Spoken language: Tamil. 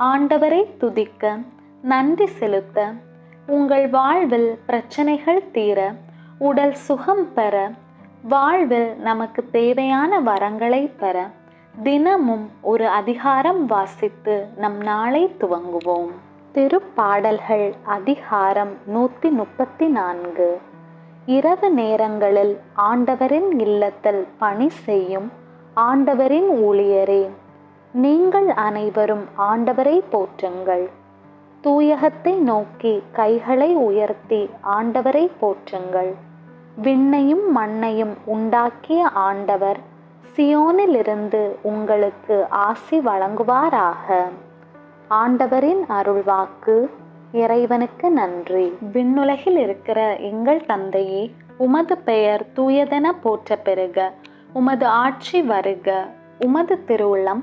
ஆண்டவரை துதிக்க நன்றி செலுத்த உங்கள் வாழ்வில் பிரச்சனைகள் தீர உடல் சுகம் பெற வாழ்வில் நமக்கு தேவையான வரங்களை பெற தினமும் ஒரு அதிகாரம் வாசித்து நம் நாளை துவங்குவோம். திருப்பாடல்கள் அதிகாரம் நூற்றி முப்பத்தி நான்கு இரவு நேரங்களில் ஆண்டவரின் இல்லத்தில் பணி செய்யும் ஆண்டவரின் ஊழியரே நீங்கள் அனைவரும் ஆண்டவரை போற்றுங்கள். தூயகத்தை நோக்கி கைகளை உயர்த்தி ஆண்டவரை போற்றுங்கள். விண்ணையும் மண்ணையும் உண்டாக்கிய ஆண்டவர் சியோனிலிருந்து உங்களுக்கு ஆசி வழங்குவாராக. ஆண்டவரின் அருள்வாக்கு இறைவனுக்கு நன்றி. விண்ணுலகில் இருக்கிற எங்கள் தந்தையே உமது பெயர் தூயதென போற்ற பெறுக உமது ஆட்சி வருக. உமது திருவுள்ளம்